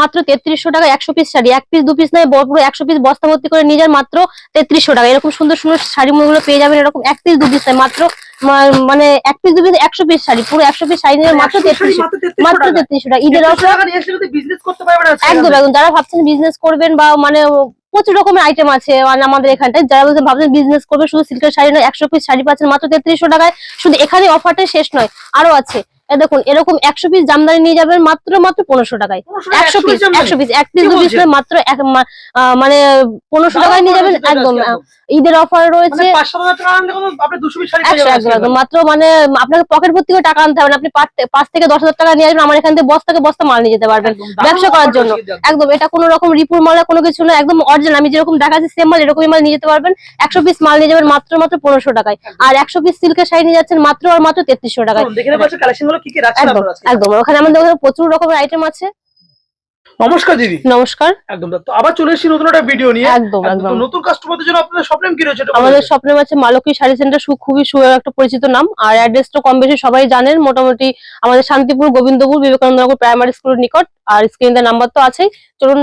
মাত্র তেত্রিশশো টাকা একশো পিস শাড়ি। এক পিস দু পিস নয় বড় পুরো একশো পিস বস্তা ভর্তি করে নিয়ে যান মাত্র তেত্রিশশো টাকা। এরকম সুন্দর সুন্দর শাড়ি গুলো পেয়ে যাবেন এরকম এক পিস দু পিস নয় মাত্র মানে এক পিস দু পিস একশো পিস শাড়ি। পুরো একশো পিস শাড়ি নিয়ে মাত্র তেত্রিশশো মাত্র তেত্রিশশো টাকা। ঈদের একদম একদম। যারা ভাবছেন বিজনেস করবেন বা মানে প্রচুর রকমের আইটেম আছে মানে আমাদের এখানটায় যারা বলছেন ভাবছেন বিজনেস করবে শুধু সিল্কের শাড়ি নয় একশো পিস শাড়ি পাচ্ছেন মাত্র তেত্রিশশো টাকায়। শুধু এখানে অফারটা শেষ নয় আরও আছে। দেখুন এরকম একশো পিস জামদানি নিয়ে যাবেন মাত্র মাত্র পনেরোশো টাকায়। একশো পিস একশো পিস এক পিস দু পিস? মাত্র মানে পনেরোশো টাকায় নিয়ে যাবেন একদম ঈদের অফার রয়েছে। মানে মাত্র মানে আপনাকে পকেট ভর্তি করে টাকা আনতে হবে আপনি পাঁচ থেকে দশ হাজার টাকা নিয়ে আসবেন আমার এখান থেকে বস্তাকে বস্তা মাল নিয়ে যেতে পারবেন। ব্যবসা করার জন্য। একদম এটা কোনো রকম রিপুর মালা কোনো কিছু না একদম অরিজিনাল আমি যেরকম দেখাচ্ছি সেম মাল এরকমই মাল নিয়ে যেতে পারবেন। একশো পিস মাল নিয়ে যাবেন মাত্র মাত্র পনেরোশো টাকায়। আর একশো পিস সিল্কের শাড়ি নিয়ে যাচ্ছেন মাত্র আর মাত্র তেত্রিশশো টাকায়। কি কি রাখছেন আপনারা আজকে। একদম। ওখানে আমাদের প্রচুর রকমের আইটেম আছে। নমস্কার দিদি। নমস্কার। একদম তো আবার চলে এসেছি নতুন একটা ভিডিও নিয়ে। একদম একদম, নতুন কাস্টমারদের জন্য আপনাদের স্বপ্ন কি রয়েছে আমাদের দিন। আছে মালকী শাড়ি সেন্টার সু খুবই সু একটা পরিচিত নাম। আর অ্যাড্রেসটা কম বেশি সবাই জানেন। মোটামুটি আমাদের শান্তিপুর গোবিন্দপুর বিবেকানন্দ নগর প্রাইমারি স্কুলের নিকট। আর স্ক্রিনের নাম্বার তো আছেই। চলুন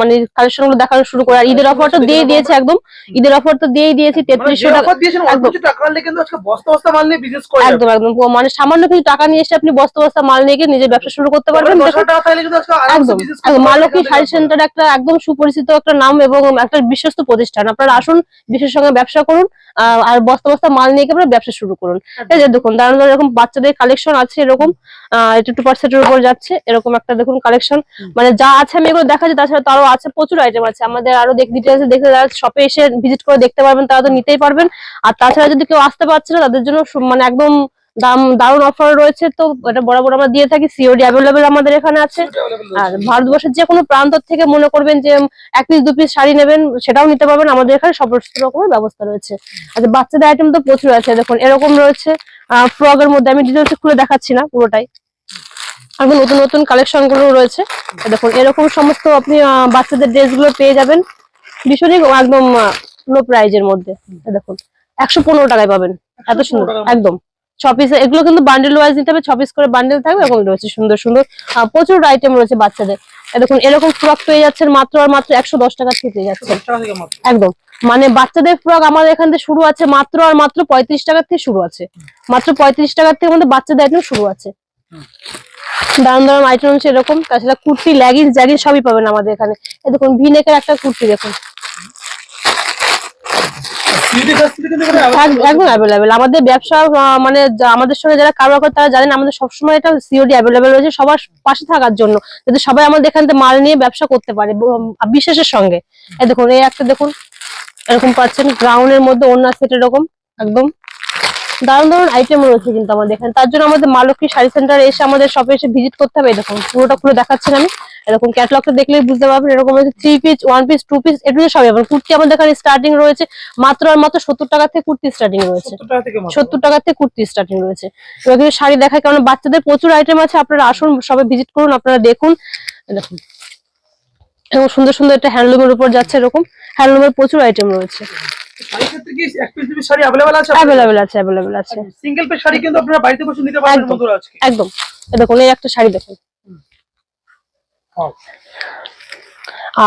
মানে কালেকশনগুলো দেখানো শুরু করে। আর ঈদের অফার তো দিয়ে দিয়েছে একদম। ঈদের অফার তো দিয়েই দিয়েছি মানে তেত্রিশশো টাকা। একদম। একদম মানে সামান্য কিছু টাকা নিয়ে এসে আপনি বস্তা বস্তা মাল নিয়ে নিজের ব্যবসা শুরু করতে পারবেন। একদম মালকী শাড়ি সেন্টার একটা একদম সুপরিচিত একটা নাম এবং একটা বিশ্বস্ত প্রতিষ্ঠান। আপনারা আসুন বিশের সঙ্গে ব্যবসা করুন আর বস্তা বস্তা মাল নিয়ে গিয়ে আপনারা ব্যবসা শুরু করুন। এই যে দেখুন দাঁড়ানো এরকম বাচ্চাদের কালেকশন আছে এরকম। এটা টু পার্সেন্টের উপর যাচ্ছে এরকম একটা দেখুন কালেকশন মানে যা আছে আমি এগুলো দেখাচ্ছি তাছাড়া তো আরও আছে প্রচুর আইটেম আছে। আমাদের আরও ডিটেলস দেখতে যারা শপে এসে ভিজিট করে দেখতে পারবেন তারা তো নিতেই পারবেন। আর তাছাড়া যদি কেউ আসতে পারছে না তাদের জন্য মানে একদম দাম দারুণ অফার রয়েছে। তো এটা বরাবর আমরা দিয়ে থাকি সিওডি অ্যাভেলেবেল আমাদের এখানে আছে। আর ভারতবর্ষের যে কোনো প্রান্ত থেকে মনে করবেন যে এক পিস দু পিস শাড়ি নেবেন সেটাও নিতে পারবেন। আমাদের এখানে সমস্ত রকমের ব্যবস্থা রয়েছে। আচ্ছা বাচ্চাদের আইটেম তো প্রচুর আছে দেখুন এরকম রয়েছে। ফ্রক এর মধ্যে আমি ডিটেলস খুলে দেখাচ্ছি না পুরোটাই। একদম নতুন নতুন কালেকশনগুলো রয়েছে। দেখুন এরকম সমস্ত আপনি বাচ্চাদের ড্রেসগুলো পেয়ে যাবেন। ভীষণই একদম লো প্রাইজের মধ্যে। দেখুন একশো পনেরো টাকায় পাবেন। এত সুন্দর একদম। ছ পিস এগুলো কিন্তু বান্ডেল ওয়াইজ নিতে হবে ছ পিস করে বান্ডেল থাকবে এরকম রয়েছে সুন্দর সুন্দর। প্রচুর আইটেম রয়েছে বাচ্চাদের। দেখুন এরকম ফ্রক পেয়ে যাচ্ছেন মাত্র আর মাত্র একশো দশ টাকা থেকে পেয়ে যাচ্ছেন। একদম। মানে বাচ্চাদের ফ্রক আমাদের এখান থেকে শুরু আছে মাত্র আর মাত্র পঁয়ত্রিশ টাকার থেকে শুরু আছে। মাত্র পঁয়ত্রিশ টাকার থেকে আমাদের বাচ্চাদের আইটেম শুরু আছে। দারুণ দারুণ আইটেম হচ্ছে এরকম। তাছাড়া কুর্তি ল্যাগিংস জ্যাগিংস সবই পাবেন আমাদের এখানে। এই দেখুন, ভিনেকের একটা কুর্তি দেখুন। অ্যাভেলেবেল আমাদের ব্যবসা মানে আমাদের সঙ্গে যারা কারবার করে, তারা জানেন আমাদের সবসময় এটা সিওডি অ্যাভেলেবেল রয়েছে সবার পাশে থাকার জন্য, যাতে সবাই আমাদের এখান থেকে মাল নিয়ে ব্যবসা করতে পারে বিশ্বাসের সঙ্গে। এই দেখুন, এই একটা দেখুন, এরকম পাচ্ছেন। গ্রাউন্ডের মধ্যে অন্য সেট এরকম, একদম। দারুণ দারুণ আইটেম রয়েছে কিন্তু আমাদের এখানে। তার জন্য আমাদের মালকী শাড়ি সেন্টার এসে আমাদের শপে এসে ভিজিট করতে হবে। এরকম পুরোটা খুলে দেখাচ্ছেন আমি। এরকম ক্যাটলগটা দেখলেই বুঝতে পারবেন এরকম হচ্ছে three piece one piece two piece এটু সবই পাবেন কুর্তি আমাদের এখানে স্টার্টিং রয়েছে। মাত্র আর মাত্র সত্তর টাকা থেকে কুর্তি স্টার্টিং রয়েছে। 70 টাকা থেকে মাত্র। সত্তর টাকা থেকে কুর্তি স্টার্টিং রয়েছে। এবার কিছু শাড়ি দেখায় কারণ বাচ্চাদের প্রচুর আইটেম আছে আপনারা আসুন সবাই ভিজিট করুন আপনারা দেখুন। দেখুন। এবং সুন্দর সুন্দর একটা হ্যান্ডলুমের উপর যাচ্ছে এরকম। হ্যান্ডলুমের প্রচুর আইটেম রয়েছে। শাড়ির ক্ষেত্রে কি এক পিস দুই শাড়ি available আছে অ্যাভেলেবেল আছে অ্যাভেলেবেল আছে। সিঙ্গেল পিস শাড়ি কিন্তু আপনারা বাড়িতে বসে নিতে পারবেন একদম। বন্ধুরা আজকে। একদম। দেখুন এই একটা শাড়ি দেখুন।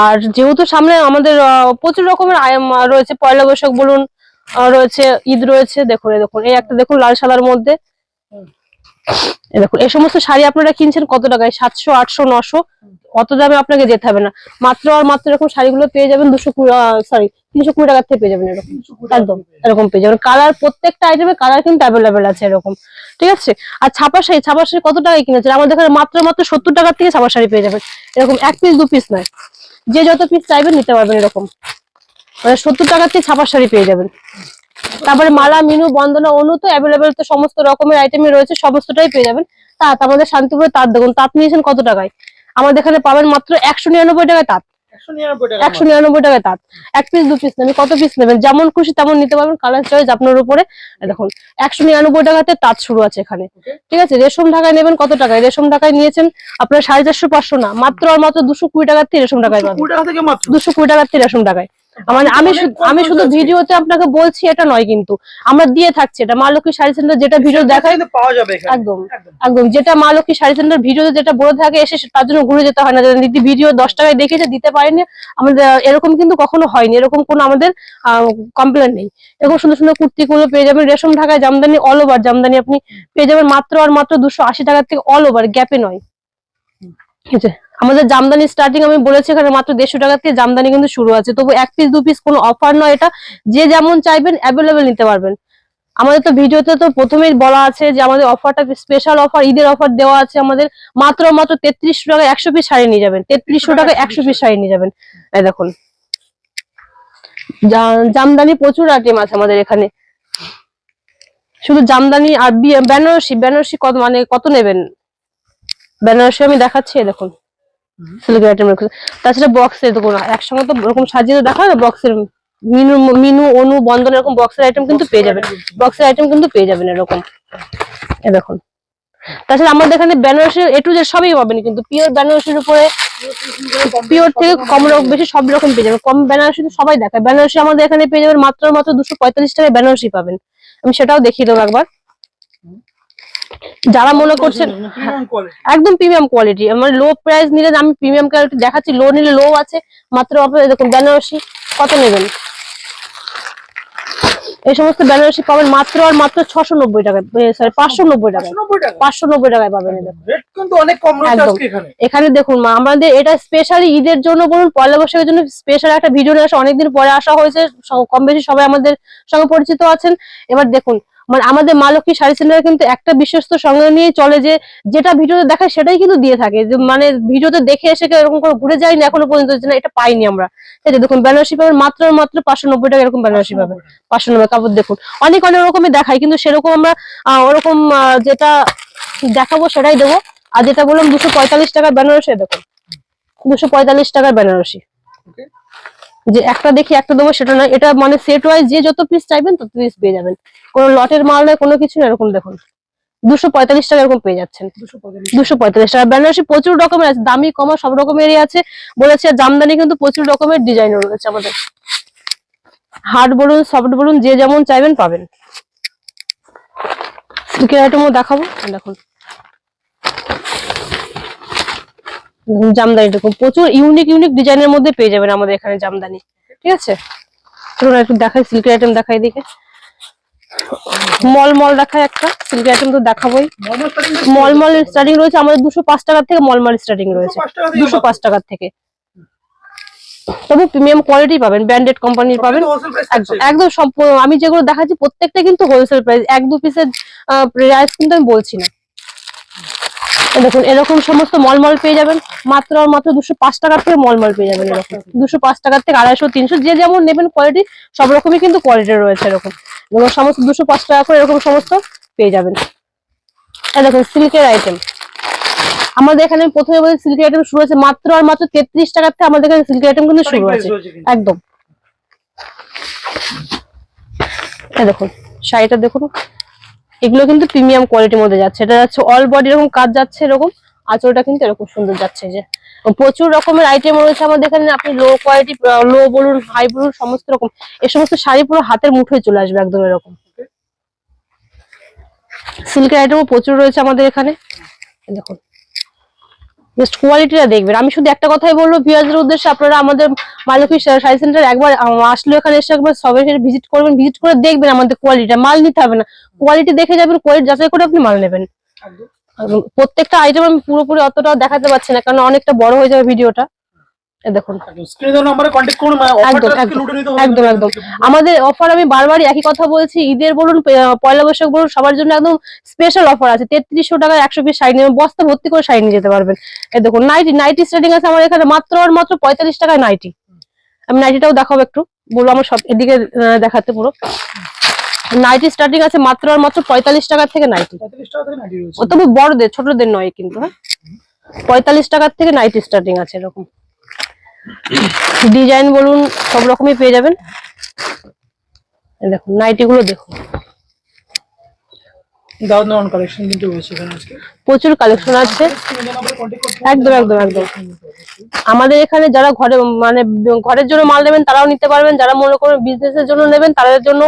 আর যেহেতু সামনে আমাদের প্রচুর রকমের আয়াম রয়েছে পয়লা বৈশাখ বলুন রয়েছে ঈদ রয়েছে দেখুন এই দেখুন এই একটা দেখুন লাল সাদার মধ্যে। দেখুন এই সমস্ত শাড়ি আপনারা কিনছেন কত টাকায়? সাতশো আটশো নশো? অত দামে আপনাকে যেতে হবে না। মাত্র আর মাত্র এরকম শাড়িগুলো পেয়ে যাবেন দুশো সরি তিনশো কুড়ি টাকার থেকে পেয়ে যাবেন এরকম। একদম এরকম পেয়ে যাবেন। কালার প্রত্যেকটা আইটেমে কালার কিন্তু অ্যাভেলেবেল আছে এরকম। ঠিক আছে? আর ছাপা শাড়ি ছাপা শাড়ি কত টাকায় কিনেছেন? আমাদের এখানে মাত্র মাত্র সত্তর টাকার থেকে ছাপা শাড়ি পেয়ে যাবেন। এরকম এক পিস দু পিস নয়। যে যত পিস চাইবেন নিতে পারবেন এরকম। মানে সত্তর টাকার থেকে ছাপা শাড়ি পেয়ে যাবেন। তারপরে মালা মিনু বন্দনা অনু তো অ্যাভেলেবেল তো সমস্ত রকমের আইটেমই রয়েছে সমস্তটাই পেয়ে যাবেন। তাঁত আমাদের শান্তিপুরে তাঁত দেখুন তাঁত নিয়েছেন কত টাকায়? আমাদের এখানে পাবেন মাত্র একশো নিরানব্বই টাকায় তাঁত। 199 একশো নিরানব্বই টাকায় তাঁত। এক পিস দু পিস নেবেন কত পিস নেবেন? যেমন খুশি তেমন নিতে পারবেন। কালার চয়েস আপনার উপরে। দেখুন একশো নিরানব্বই টাকাতে তাঁত শুরু আছে এখানে। ঠিক আছে রেশম ঢাকায় নেবেন কত টাকায়? রেশম ঢাকায় নিয়েছেন আপনার সাড়ে চারশো পাঁচশো না মাত্র আর মাত্র দুশো কুড়ি টাকার থেকে রেশম ঢাকায় পাবেন। 120 টাকা থেকে মাত্র? দুশো কুড়ি টাকার থেকে রেশম ঢাকায়। মানে আমি শুধু- আমি শুধু। ভিডিওতে আপনাকে বলছি এটা নয় কিন্তু। আমরা দিয়ে থাকছি এটা মা লক্ষ্মী শাড়ি সেন্টার যেটা ভিডিও দেখায় পাওয়া যাবে একদম একদম। যেটা মা লক্ষ্মী শাড়ি সেন্টার ভিডিওতে যেটা বলে থাকে এসে তার জন্য ঘুরে যেতে হয় না। দিদি ভিডিও দশ টাকায় দেখেছে দিতে পারেনি। আমাদের এরকম কিন্তু কখনো হয়নি। এরকম কোনো আমাদের কমপ্লেন নেই। এরকম সুন্দর সুন্দর কুর্তি গুলো পেয়ে যাবেন। রেশম ঢাকায় জামদানি অল ওভার জামদানি আপনি পেয়ে যাবেন মাত্র আর মাত্র দুশো আশি টাকার থেকে অল ওভার গ্যাপে নয়। ঠিক আছে আমাদের জামদানি স্টার্টিং আমি বলেছি এখানে মাত্র দেড়শো টাকা থেকে জামদানি কিন্তু শুরু আছে। তবু এক পিস দু পিস কোনো অফার নয় এটা। যে যেমন চাইবেন অ্যাভেলেবেল নিতে পারবেন। আমাদের তো ভিডিওতে তো প্রথমেই বলা আছে যে আমাদের অফারটা স্পেশাল অফার ঈদের অফার দেওয়া আছে আমাদের। মাত্র মাত্র তেত্রিশশো টাকা একশো পিস শাড়ি নিয়ে যাবেন। তেত্রিশশো টাকা একশো পিস শাড়ি নিয়ে যাবেন। এই দেখুন। জামদানি প্রচুর আইটেম আছে আমাদের এখানে। শুধু জামদানি আর বেনারসি বেনারসি কত মানে কত নেবেন? বেনারসি আমি দেখাচ্ছি দেখুন। সিল্কের আইটেম তাছাড়া বক্সের দেখুন একসঙ্গে তো ওরকম সাজিয়ে দেখা না বক্সের মিনু মিনু অনু, বন্ধন এরকম বক্সের আইটেম কিন্তু পেয়ে যাবেন। বক্সের আইটেম কিন্তু পেয়ে যাবেন এরকম। এ দেখুন। তাছাড়া আমাদের এখানে বেনারসি এ টু জেড সবই পাবেন কিন্তু পিওর বেনারসির উপরে পিওর থেকে কম বেশি সব রকম পেয়ে যাবেন। কম বেনারসি তো সবাই দেখায়। বেনারসি আমাদের এখানে পেয়ে যাবেন মাত্র মাত্র দুশো পঁয়তাল্লিশ টাকায় বেনারসি পাবেন। আমি সেটাও দেখিয়ে দেবো একবার। যারা মনে করছেন একদম প্রিমিয়াম কোয়ালিটি আমার লো প্রাইস নিলে আমি প্রিমিয়াম কোয়ালিটি দেখাচ্ছি লো নিলে লো আছে। মাত্র দেখুন বেনারসি কত নেবেন? এই সমস্ত বেনারসি পাবেন মাত্র আর মাত্র ছশো নব্বই টাকায়। সরি পাঁচশো নব্বই টাকায় 90 টাকা পাঁচশো নব্বই টাকায় পাবেন। এখানে। এখানে দেখুন মা আমাদের এটা স্পেশালি ঈদের জন্য বলুন পয়লা বৈশাখের জন্য স্পেশাল একটা ভিডিও নিয়ে আসা অনেকদিন পরে আসা হয়েছে কম বেশি সবাই আমাদের সঙ্গে পরিচিত আছেন। এবার দেখুন মানে আমাদের মা লক্ষ্মী শাড়ি সেন্টার কিন্তু একটা বিশ্বস্ত সঙ্গে নিয়ে চলে যে, যেটা ভিডিওতে দেখায় সেটাই কিন্তু দিয়ে থাকে। মানে ভিডিওতে দেখে এসে এরকম করে ঘুরে যায়নি, এখনও পর্যন্ত যে না, এটা পাইনি আমরা। এই যে দেখুন, বেনারসি পাবেন মাত্র মাত্র পাঁচশো নব্বই টাকা এরকম বেনারসি পাবেন। পাঁচশো নব্বই কাপড় দেখুন। অনেক অনেক রকমের দেখায় কিন্তু সেরকম আমরা ওরকম যেটা দেখাবো সেটাই দেবো। আর যেটা বললাম দুশো পঁয়তাল্লিশ টাকার বেনারসি দেখুন। দুশো পঁয়তাল্লিশ টাকার বেনারসি. যে একটা দেখি একটা দেবো সেটা নয়। এটা মানে সেট ওয়াইজ যে যত পিস চাইবেন তত পিস পেয়ে যাবেন। কোনো লটের মাল নয় কোনো কিছু না এরকম দেখুন। দুশো পঁয়তাল্লিশ টাকা এরকম পেয়ে যাচ্ছেন। দুশো পঁয়তাল্লিশ টাকা। বেনারসি প্রচুর রকমের আছে দামি কমা সব রকমেরই আছে। বলেছে জামদানি কিন্তু প্রচুর রকমের ডিজাইন রয়েছে আমাদের। হার্ড বলুন সফট বলুন যে যেমন চাইবেন পাবেন। সিল্কের আইটেমও দেখাবো। দেখুন দেখুন জামদানি দেখুন প্রচুর ইউনিক ইউনিক ডিজাইনের মধ্যে পেয়ে যাবেন আমাদের এখানে জামদানি। ঠিক আছে? চলুন একটু দেখাই সিল্কের আইটেম দেখাই দিকে মল মল দেখায় একটা সিল্কের আইটেম তো দেখাবোই। মলমল স্টার্টিং রয়েছে আমাদের দুশো পাঁচ টাকার থেকে মলমল স্টার্টিং রয়েছে। 205 টাকা থেকে দুশো পাঁচ টাকার থেকে। তবে প্রিমিয়াম কোয়ালিটি পাবেন ব্র্যান্ডেড কোম্পানির পাবেন। একদম সম্পূর্ণ। আমি যেগুলো দেখাচ্ছি প্রত্যেকটা কিন্তু হোলসেল প্রাইস এক দু পিসের প্রাইস কিন্তু আমি বলছি না। দেখুন, এরকম সমস্ত মলমল পেয়ে যাবেন। মাত্র আর মাত্র দুশো পাঁচ টাকার থেকে মলমল পেয়ে যাবেন এরকম। দুশো পাঁচ টাকার থেকে আড়াইশো, তিনশো, যে যেমন নেবেন কোয়ালিটি সব রকমই কিন্তু কোয়ালিটি রয়েছে এরকম। এবং সমস্ত দুশো পাঁচ টাকা করে এরকম সমস্ত পেয়ে যাবেন। দেখুন সিল্কের আইটেম আমাদের এখানে প্রথমে বলছি সিল্কের আইটেম শুরু হয়েছে মাত্র আর মাত্র তেত্রিশ টাকার থেকে আমাদের এখানে সিল্কের আইটেম কিন্তু শুরু আছে একদম। দেখুন, শাড়িটা দেখুন। এগুলো কিন্তু প্রিমিয়াম কোয়ালিটির মধ্যে যাচ্ছে। এটা যাচ্ছে অল বডি এরকম কাজ যাচ্ছে এরকম আঁচলটা কিন্তু এরকম সুন্দর যাচ্ছে যে। প্রচুর রকমের আইটেম রয়েছে আমাদের এখানে আপনি লো কোয়ালিটি লো বলুন হাই বলুন সমস্ত রকম এ সমস্ত শাড়ি পুরো হাতের মুঠোয় চলে আসবে একদম এরকম। সিল্কের আইটেমও প্রচুর রয়েছে আমাদের এখানে। দেখুন। জাস্ট কোয়ালিটিটা দেখবেন। আমি শুধু একটা কথাই বলব ভিউয়ারদের উদ্দেশ্যে আপনারা আমাদের মালকী শাড়ি সেন্টার একবার আসলে এখানে এসে একবার সবাই সেটা ভিজিট করবেন ভিজিট করে দেখবেন আমাদের কোয়ালিটিটা মাল নিতে হবে না। কোয়ালিটি দেখে যাবেন কোয়ালিটি যাচাই করে আপনি মাল নেবেন। প্রত্যেকটা আইটেম আমি পুরোপুরি অতটা দেখাতে পারছি না কারণ অনেকটা বড় হয়ে যাবে ভিডিওটা দেখুন। মানে একদম, একদম। আমাদের অফার আমি বারবারই একই কথা বলছি ঈদের বলুন পয়লা বৈশাখ বলুন সবার জন্য একদম স্পেশাল অফার আছে। তেত্রিশশো টাকায় একশো পিস শাড়ি নেবেন বস্তা ভর্তি করে শাড়ি নিয়ে যেতে পারবেন। এই দেখুন নাইটি নাইটি স্টার্টিং আছে আমার এখানে মাত্র আর মাত্র পঁয়তাল্লিশ টাকায় নাইটি আমি নাইটিটাও দেখাবো একটু বলব আমার সব এদিকে দেখাতে পুরো। নাইটি স্টার্টিং আছে মাত্র আর মাত্র পঁয়তাল্লিশ টাকার থেকে নাইটি 35 টাকা থেকে 90 রয়েছে। ও তবে বড়দের ছোটদের নয় কিন্তু হ্যাঁ? পঁয়তাল্লিশ টাকার থেকে নাইটি স্টার্টিং আছে এরকম। ডিজাইন বলুন সব রকমই পেয়ে যাবেন। দেখুন নাইটি গুলো দেখুন দারুণ দারুণ কালেকশন কিন্তু রয়েছে এখানে আজকে। প্রচুর কালেকশন আছে। একদম, একদম, একদম। আমাদের এখানে যারা ঘরে মানে ঘরের জন্য মাল নেবেন তারাও নিতে পারবেন। যারা মনে করেন বিজনেসের জন্য নেবেন তাদের জন্য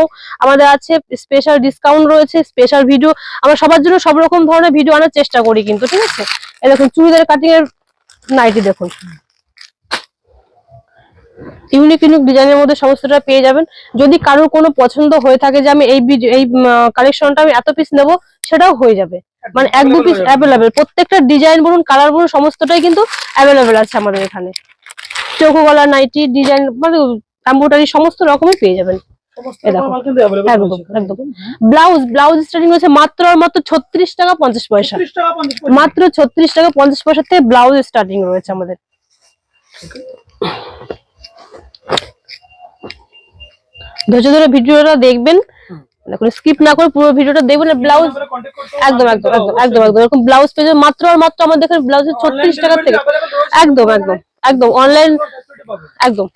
আমাদের আছে স্পেশাল ডিসকাউন্ট রয়েছে স্পেশাল ভিডিও আমরা সবার জন্য সব রকম ধরনের ভিডিও আনার চেষ্টা করি কিন্তু ঠিক আছে? দেখুন চুড়িদার কাটিং এর নাইটি দেখুন। ইউনিক ইউনিক ডিজাইনের মধ্যে সমস্তটা পেয়ে যাবেন। যদি কারোর কোনো পছন্দ হয়ে থাকে যে আমি এই এই কালেকশনটা আমি এত পিস নেব সেটাও হয়ে যাবে। মানে এক দু পিস অ্যাভেলেবেল প্রত্যেকটা ডিজাইন বলুন কালার বলুন সমস্তটাই কিন্তু অ্যাভেলেবেল আছে আমাদের এখানে। চৌকো গলা নাইটি ডিজাইন মানে এম্ব্রয়ডারি সমস্ত রকমই পেয়ে যাবেন। ব্লাউজ ব্লাউজ স্টার্টিং হচ্ছে মাত্র আর মাত্র ছত্রিশ টাকা পঞ্চাশ পয়সা। 30 টাকা 50 পয়সা। মাত্র ছত্রিশ টাকা পঞ্চাশ পয়সা থেকে ব্লাউজ স্টার্টিং রয়েছে আমাদের। ধৈর্য ধরে ভিডিওটা দেখবেন। দেখুন স্কিপ না করে পুরো ভিডিওটা দেখবেন ব্লাউজ একদম একদম একদম একদম একদম। এরকম ব্লাউজ পেয়ে মাত্র আর মাত্র আমাদের এখানে ব্লাউজের ছত্রিশ টাকা থেকে। একদম একদম একদম অনলাইন একদম।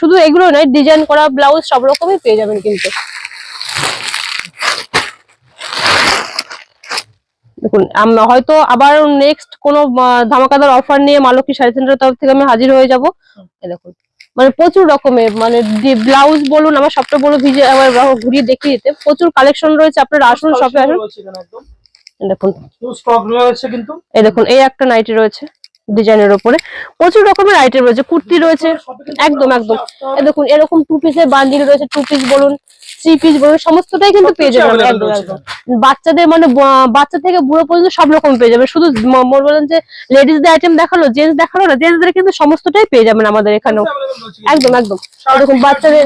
শুধু এগুলো নয় ডিজাইন করা ব্লাউজ সব রকমই পেয়ে যাবেন কিন্তু। দেখুন আমরা হয়তো আবার নেক্সট কোনো ধামাকাদার অফার নিয়ে মালকী শাড়ি সেন্টারের তরফ থেকে আমি হাজির হয়ে যাব। দেখুন। মানে প্রচুর রকমের মানে ব্লাউজ বলুন আমার সবটা বলো ভিজে আমার ঘুরিয়ে দেখিয়ে দিতে প্রচুর কালেকশন রয়েছে আপনারা আসুন সবে আসুন। একদম। দেখুন। কিন্তু। এই দেখুন এই একটা নাইটি রয়েছে ডিজাইনের উপরে। প্রচুর রকমের আইটেম রয়েছে কুর্তি রয়েছে একদম একদম। দেখুন এরকম টু পিসের বান্ডিল রয়েছে টু পিস বলুন থ্রি পিস বলুন সমস্তটাই কিন্তু পেয়ে যাবেন বাচ্চাদের মানে বাচ্চা থেকে বুড়ো পর্যন্ত সব রকম পেয়ে যাবেন শুধু বলেন যে লেডিসদের আইটেম দেখাল জেন্টস দেখাল না জেন্টসদের কিন্তু সমস্তটাই পেয়ে যাবেন আমাদের এখানেও। একদম একদম। দেখুন বাচ্চাদের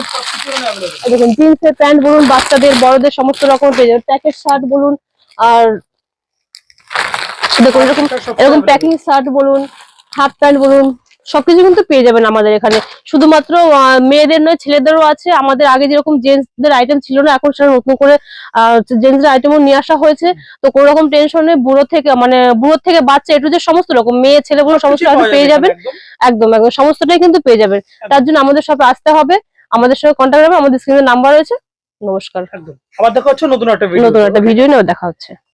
দেখুন জিন্সের প্যান্ট বলুন বাচ্চাদের বড়দের সমস্ত রকম পেয়ে যাবেন প্যাকেট শার্ট বলুন আর দেখুন এরকম এরকম প্যাকিং শার্ট বলুন হাফ প্যান্ট বলুন সবকিছু কিন্তু পেয়ে যাবেন আমাদের এখানে। শুধুমাত্র মেয়েদের নয় ছেলেদেরও আছে। আমাদের আগে যেরকম জেন্টসদের আইটেম ছিল না এখন সেটা নতুন করে জেন্টসদের আইটেমও নিয়ে আসা হয়েছে। তো কোনো রকম টেনশন নেই বুড়ো থেকে মানে বুড়ো থেকে বাচ্চা এটু যে সমস্ত রকম মেয়ে ছেলেগুলো সমস্ত পাওয়া পেয়ে যাবে যাবেন। একদম। একদম একদম সমস্তটাই কিন্তু পেয়ে যাবেন। তার জন্য আমাদের শপে আসতে হবে। আমাদের সঙ্গে কন্ট্যাক্ট হবে আমাদের স্ক্রিনে নাম্বার রয়েছে। নমস্কার। আবার দেখা হচ্ছে নতুন একটা ভিডিও নতুন একটা ভিডিও নিয়ে দেখা হচ্ছে।